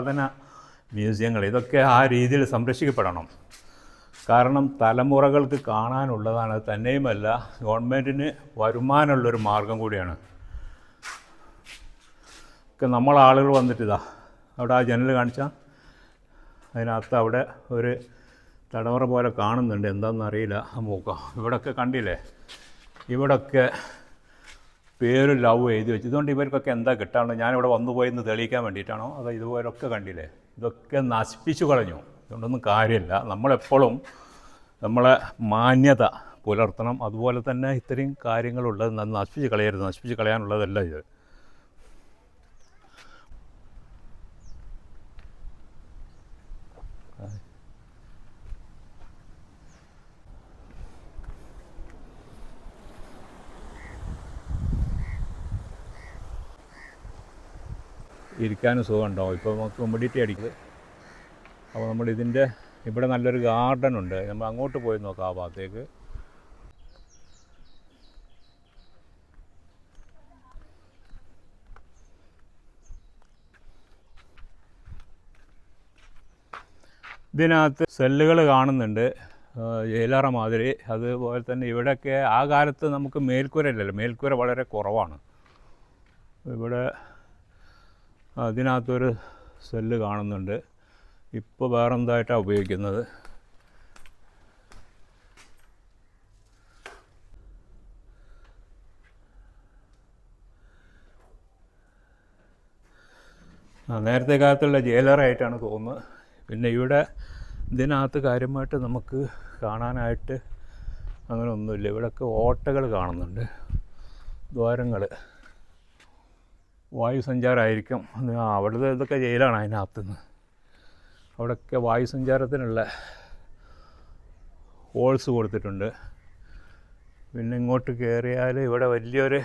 സാധന മ്യൂസിയങ്ങൾ ഇതൊക്കെ ആ രീതിയിൽ സംരക്ഷിക്കപ്പെടണം. കാരണം തലമുറകൾക്ക് കാണാനുള്ളതാണ് തന്നെയുമല്ല ഗവൺമെന്റിന് വരുമാനമുള്ളൊരു മാർഗം കൂടിയാണ്. ഒക്കെ നമ്മൾ ആളുകൾ വന്നിട്ടിതാ അവിടെ ആ ജനൽ കാണിച്ചാൽ അതിനകത്ത് അവിടെ ഒരു തടവറ പോലെ കാണുന്നുണ്ട് എന്താണെന്നറിയില്ല ആ മൂക്കം ഇവിടൊക്കെ കണ്ടില്ലേ? ഇവിടൊക്കെ പേര് ലവ് എഴുതി വെച്ചു. ഇതുകൊണ്ട് ഇവർക്കൊക്കെ എന്താ കിട്ടാണോ ഞാനിവിടെ വന്നു പോയി എന്ന് തെളിയിക്കാൻ വേണ്ടിയിട്ടാണോ? അതോ ഇതുപോലൊക്കെ കണ്ടില്ലേ? ഇതൊക്കെ നശിപ്പിച്ചു കളഞ്ഞു. ഇതുകൊണ്ടൊന്നും കാര്യമില്ല. നമ്മളെപ്പോഴും നമ്മളെ മാന്യത പുലർത്തണം. അതുപോലെ തന്നെ ഇത്രയും കാര്യങ്ങളുള്ളത് നശിപ്പിച്ച് കളയരുത്. നശിപ്പിച്ച് കളയാനുള്ളതല്ല ഇത്. ഇരിക്കാനും സുഖമുണ്ടാവും. ഇപ്പോൾ നമുക്ക് ഹ്യൂമിഡിറ്റി അടിക്കുന്നത് അപ്പോൾ നമ്മൾ ഇതിന്റെ ഇവിടെ നല്ലൊരു ഗാർഡൻ ഉണ്ട്. നമ്മൾ അങ്ങോട്ട് പോയി നോക്കാം ആ ഭാഗത്തേക്ക്. ഇതിനകത്ത് സെല്ലുകൾ കാണുന്നുണ്ട്. ഏലറ മാതിരി. അതുപോലെ തന്നെ ഇവിടെയൊക്കെ ആ കാലത്ത് നമുക്ക് മേൽക്കൂര ഇല്ലല്ലോ മേൽക്കൂര വളരെ കുറവാണ്. ഇവിടെ അതിനകത്തൊരു സെല്ല് കാണുന്നുണ്ട്. ഇപ്പോൾ വേറെ എന്തായിട്ടാണ് ഉപയോഗിക്കുന്നത് നേരത്തെ കാലത്തുള്ള ജയിലറായിട്ടാണ് തോന്നുന്നത്. പിന്നെ ഇവിടെ ഇതിനകത്ത് കാര്യമായിട്ട് നമുക്ക് കാണാനായിട്ട് അങ്ങനെ ഒന്നുമില്ല ഇവിടെയൊക്കെ ഓട്ടകൾ കാണുന്നുണ്ട്. ദ്വാരങ്ങൾ വായുസഞ്ചാരമായിരിക്കും അവിടുത്തെ ഇതൊക്കെ ജയിലാണ് അതിനകത്തുനിന്ന്. അവിടെയൊക്കെ വായുസഞ്ചാരത്തിനുള്ള ഹോൾസ് കൊടുത്തിട്ടുണ്ട്. പിന്നെ ഇങ്ങോട്ട് കയറിയാൽ ഇവിടെ വലിയൊരു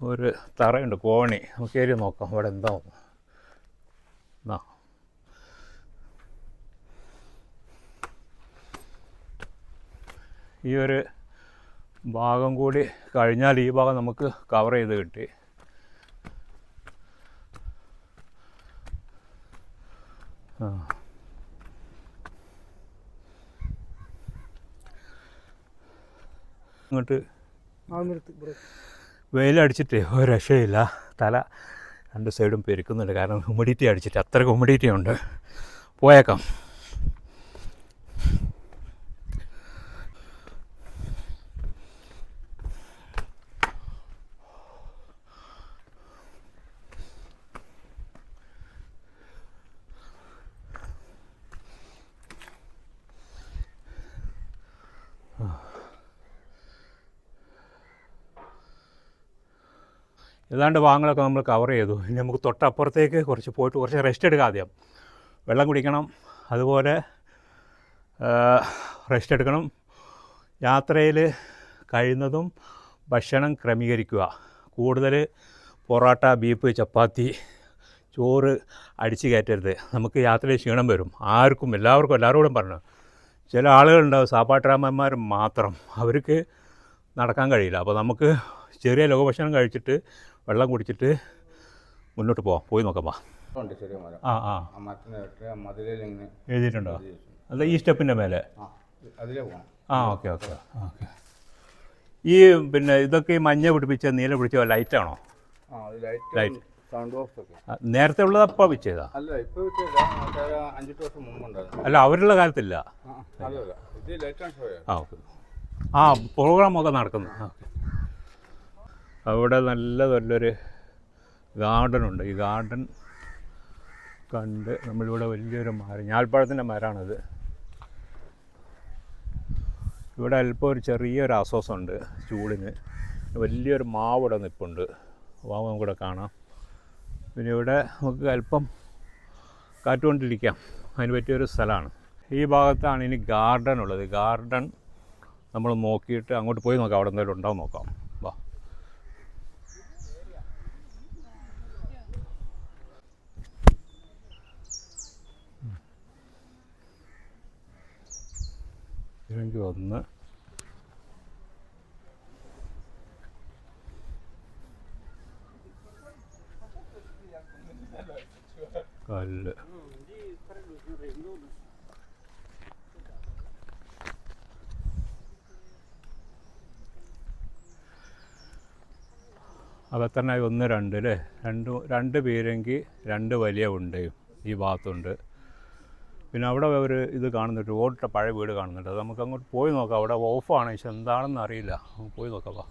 ഒരു തറയുണ്ട് കോണി. നമുക്ക് കയറി നോക്കാം. ഇവിടെ എന്താ? എന്നാ ഈ ഒരു ഭാഗം കൂടി കഴിഞ്ഞാൽ ഈ ഭാഗം നമുക്ക് കവർ ചെയ്ത് കിട്ടി. ഇങ്ങോട്ട് വെയിലടിച്ചിട്ട് ഒരു രക്ഷയില്ല. തല രണ്ട് സൈഡും പെരുക്കുന്നുണ്ട്. കാരണം ഹ്യൂമിഡിറ്റി അടിച്ചിട്ട് അത്ര ഹ്യൂമിഡിറ്റി ഉണ്ട്. പോയേക്കാം. ഏതാണ്ട് ഭാഗങ്ങളൊക്കെ നമ്മൾ കവർ ചെയ്തു. ഇനി നമുക്ക് തൊട്ടപ്പുറത്തേക്ക് കുറച്ച് പോയിട്ട് കുറച്ച് റെസ്റ്റ് എടുക്കുക ആദ്യം. വെള്ളം കുടിക്കണം. അതുപോലെ റെസ്റ്റ് എടുക്കണം. യാത്രയിൽ കഴിയുന്നതും ഭക്ഷണം ക്രമീകരിക്കുക. കൂടുതൽ പൊറോട്ട ബീഫ് ചപ്പാത്തി ചോറ് അടിച്ചു കയറ്റരുത്. നമുക്ക് യാത്രയിൽ ക്ഷീണം വരും. ആർക്കും എല്ലാവർക്കും എല്ലാവരോടും പറഞ്ഞു. ചില ആളുകളുണ്ടാവും സാപ്പാട്ടരാമന്മാർ മാത്രം. അവർക്ക് നടക്കാൻ കഴിയില്ല. അപ്പോൾ നമുക്ക് ചെറിയ ലഘുഭക്ഷണം കഴിച്ചിട്ട് വെള്ളം കുടിച്ചിട്ട് മുന്നോട്ട് പോവാം. പോയി നോക്കാം ആ ആ. എഴുതിയിട്ടുണ്ടോ? അല്ല ഈ സ്റ്റെപ്പിന്റെ മേലെ? ആ ഓക്കെ ഓക്കെ ഓക്കെ. ഈ പിന്നെ ഇതൊക്കെ ഈ മഞ്ഞ പിടിപ്പിച്ച നീല പിടിച്ച ലൈറ്റാണോ ലൈറ്റ് നേരത്തെ ഉള്ളത് അപ്പോൾ വിച്ചതാ? അല്ല അവരുള്ള കാലത്തില്ല. ആ പ്രോഗ്രാം പ്രോഗ്രാമൊക്കെ നടക്കുന്നു. ഓക്കെ. അവിടെ നല്ല നല്ലൊരു ഗാർഡൻ ഉണ്ട് ഈ ഗാർഡൻ കണ്ട് നമ്മളിവിടെ വലിയൊരു മരം ഞാൽപ്പഴത്തിന്റെ മരമാണത് ഇവിടെ അല്പം ഒരു ചെറിയൊരു ആശ്വാസമുണ്ട് ചൂടിന്. വലിയൊരു മാവ് ഇവിടെ നിൽപ്പുണ്ട് മാവ് നമുക്കിവിടെ കാണാം. പിന്നെ ഇവിടെ നമുക്ക് അല്പം കാറ്റുകൊണ്ടിരിക്കാം. അതിന് പറ്റിയൊരു സ്ഥലമാണ്. ഈ ഭാഗത്താണ് ഇനി ഗാർഡൻ ഉള്ളത് ഗാർഡൻ നമ്മൾ നോക്കിയിട്ട് അങ്ങോട്ട് പോയി നോക്കാം. അവിടെ എന്തെങ്കിലും ഉണ്ടോ നോക്കാം. വാ വന്ന് കല്ല്. അകത്തന്നെ ഒന്ന് രണ്ട് അല്ലേ രണ്ട് രണ്ട് പേരെങ്കിൽ രണ്ട് വലിയ ഉണ്ടയും ഈ ഭാഗത്തുണ്ട്. പിന്നെ അവിടെ ഒരു ഇത് കാണുന്നുണ്ട് ഓടിട്ട പഴയ വീട് കാണുന്നുണ്ട്. അത് നമുക്ക് അങ്ങോട്ട് പോയി നോക്കാം. അവിടെ ഓഫാണ്. പക്ഷെ എന്താണെന്ന് അറിയില്ല. പോയി നോക്കാം വാ.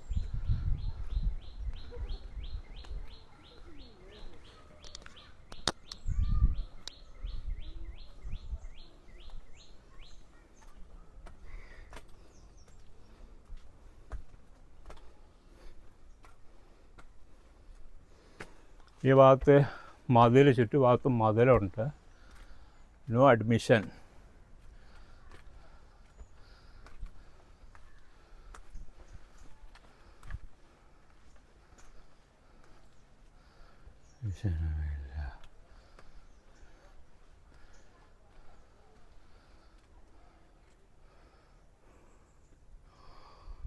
ഈ ഭാഗത്ത് മതിൽ ചുറ്റുഭാഗത്തും മതിലുണ്ട്. നോ അഡ്മിഷൻ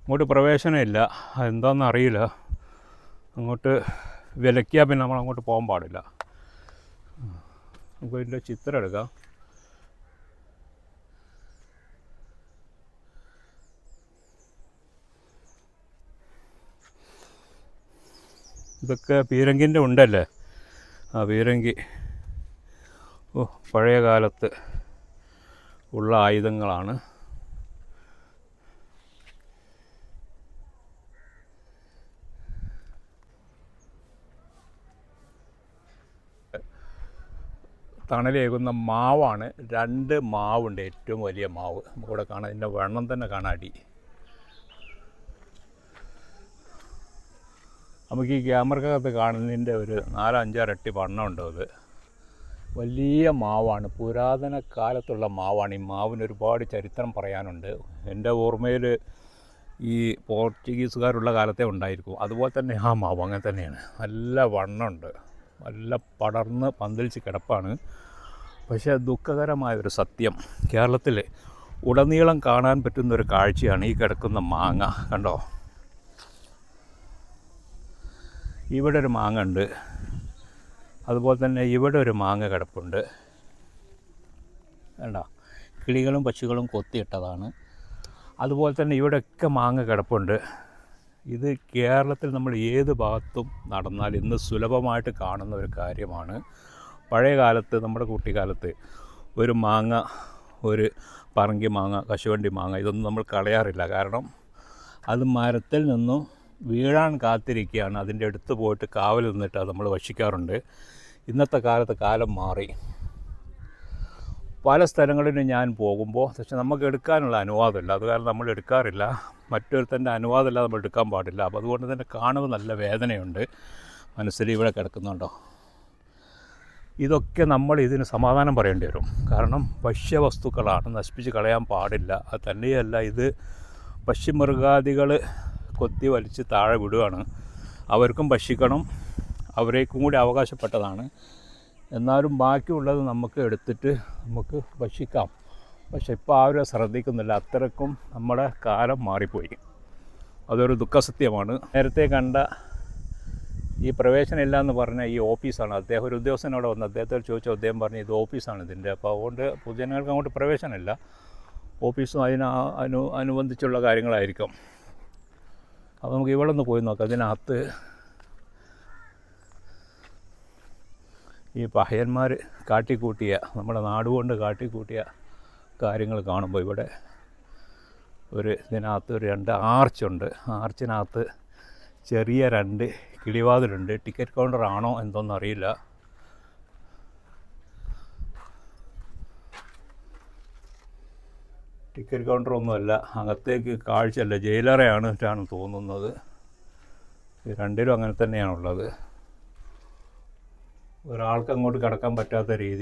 അങ്ങോട്ട് പ്രവേശനമില്ല അതെന്താണെന്ന് അറിയില്ല. അങ്ങോട്ട് വിലക്കിയാൽ പിന്നെ നമ്മൾ അങ്ങോട്ട് പോകാൻ പാടില്ല. നമുക്ക് ഇതിന്റെ ചിത്രം എടുക്കാം. ഇതൊക്കെ പീരങ്കിന്റെ ഉണ്ടല്ലേ? ആ പീരങ്കി. ഓ പഴയ കാലത്ത് ഉള്ള ആയുധങ്ങളാണ്. തണലേകുന്ന മാവാണ്. രണ്ട് മാവുണ്ട്. ഏറ്റവും വലിയ മാവ്. നമുക്കിവിടെ കാണാം. ഇതിന്റെ വണ്ണം തന്നെ കാണാം. നമുക്ക് ഈ ക്യാമറക്കകത്ത് കാണുന്നതിന്റെ ഒരു നാലഞ്ചാറട്ടി വണ്ണമുണ്ട് അത്. വലിയ മാവാണ്. പുരാതന കാലത്തുള്ള മാവാണ്. ഈ മാവിന് ഒരുപാട് ചരിത്രം പറയാനുണ്ട്. എന്റെ ഓർമ്മയിൽ ഈ പോർച്ചുഗീസുകാരുള്ള കാലത്തെ ഉണ്ടായിരിക്കും. അതുപോലെ തന്നെ ആ മാവ് അങ്ങനെ തന്നെയാണ്. നല്ല വണ്ണമുണ്ട്. നല്ല പടർന്ന് പന്തലിച്ച് കിടപ്പാണ്. പക്ഷേ ദുഃഖകരമായ ഒരു സത്യം. കേരളത്തിൽ ഉടനീളം കാണാൻ പറ്റുന്ന ഒരു കാഴ്ചയാണ് ഈ കിടക്കുന്ന മാങ്ങ. കണ്ടോ? ഇവിടെ ഒരു മാങ്ങ ഉണ്ട് അതുപോലെ തന്നെ ഇവിടെ ഒരു മാങ്ങ കിടപ്പുണ്ട്. വേണ്ട കിളികളും പക്ഷികളും കൊത്തിയിട്ടതാണ്. അതുപോലെ തന്നെ ഇവിടെയൊക്കെ മാങ്ങ കിടപ്പുണ്ട്. ഇത് കേരളത്തിൽ നമ്മൾ ഏത് ഭാഗത്തും നടന്നാൽ ഇന്ന് സുലഭമായിട്ട് കാണുന്ന ഒരു കാര്യമാണ്. പഴയ കാലത്ത് നമ്മുടെ കുട്ടിക്കാലത്ത് ഒരു മാങ്ങ ഒരു പറങ്കി മാങ്ങ കശുവണ്ടി മാങ്ങ ഇതൊന്നും നമ്മൾ കളയാറില്ല. കാരണം അത് മരത്തിൽ നിന്നും വീഴാൻ കാത്തിരിക്കുകയാണ്. അതിന്റെ അടുത്ത് പോയിട്ട് കാവൽ നിന്നിട്ട് നമ്മൾ ഭക്ഷിക്കാറുണ്ട് ഇന്നത്തെ കാലത്ത് കാലം മാറി. പല സ്ഥലങ്ങളിലും ഞാൻ പോകുമ്പോൾ പക്ഷെ നമുക്ക് എടുക്കാനുള്ള അനുവാദമില്ല. അത് കാരണം നമ്മൾ എടുക്കാറില്ല. മറ്റൊരുത്തന്റെ അനുവാദമില്ല നമ്മൾ എടുക്കാൻ പാടില്ല. അപ്പോൾ അതുകൊണ്ട് തന്നെ കാണുമ്പോൾ നല്ല വേദനയുണ്ട്. മനസ്സിൽ ഇവിടെ കിടക്കുന്നുണ്ടോ? ഇതൊക്കെ നമ്മൾ ഇതിന് സമാധാനം പറയേണ്ടി വരും. കാരണം ഭക്ഷ്യവസ്തുക്കളാണ് നശിപ്പിച്ച് കളയാൻ പാടില്ല. അത് തന്നെയല്ല ഇത് പശുമൃഗാദികൾ കൊത്തി വലിച്ച് താഴെ വിടുകയാണ് അവർക്കും ഭക്ഷിക്കണം. അവരേക്കും കൂടി അവകാശപ്പെട്ടതാണ്. എന്നാലും ബാക്കിയുള്ളത് നമുക്ക് എടുത്തിട്ട് നമുക്ക് ഭക്ഷിക്കാം. പക്ഷെ ഇപ്പോൾ ആരും ശ്രദ്ധിക്കുന്നില്ല. അത്രക്കും നമ്മുടെ കാലം മാറിപ്പോയി. അതൊരു ദുഃഖസത്യമാണ്. നേരത്തെ കണ്ട ഈ പ്രവേശനം ഇല്ല എന്ന് പറഞ്ഞ ഈ ഓഫീസാണ്. അദ്ദേഹം ഒരു ഉദ്യോഗസ്ഥനോട് വന്ന് അദ്ദേഹത്തോട് ചോദിച്ചാൽ അദ്ദേഹം പറഞ്ഞു ഇത് ഓഫീസാണ് ഇതിന്റെ. അപ്പോൾ അതുകൊണ്ട് പൊതുജനങ്ങൾക്ക് അങ്ങോട്ട് പ്രവേശനമില്ല. ഓഫീസും അതിന് അനു അനുബന്ധിച്ചുള്ള കാര്യങ്ങളായിരിക്കും. അപ്പോൾ നമുക്ക് ഇവിടെ നിന്ന് പോയി നോക്കാം. അതിനകത്ത് ഈ പഹയന്മാർ കാട്ടിക്കൂട്ടിയ നമ്മുടെ നാടുകൊണ്ട് കാട്ടിക്കൂട്ടിയ കാര്യങ്ങൾ കാണുമ്പോൾ ഇവിടെ ഒരു ഇതിനകത്ത് ഒരു രണ്ട് ആർച്ചുണ്ട്. ആർച്ചിനകത്ത് ചെറിയ രണ്ട് കിളിവാതിലുണ്ട്. ടിക്കറ്റ് കൗണ്ടർ ആണോ എന്തോന്നും അറിയില്ല ടിക്കറ്റ് കൗണ്ടർ ഒന്നുമല്ല അകത്തേക്ക് കാഴ്ചയല്ല ജയിലറയാണ് ആണ് തോന്നുന്നത്. രണ്ടിലും അങ്ങനെ തന്നെയാണുള്ളത്. ഒരാൾക്ക് അങ്ങോട്ട് കിടക്കാൻ പറ്റാത്ത രീതി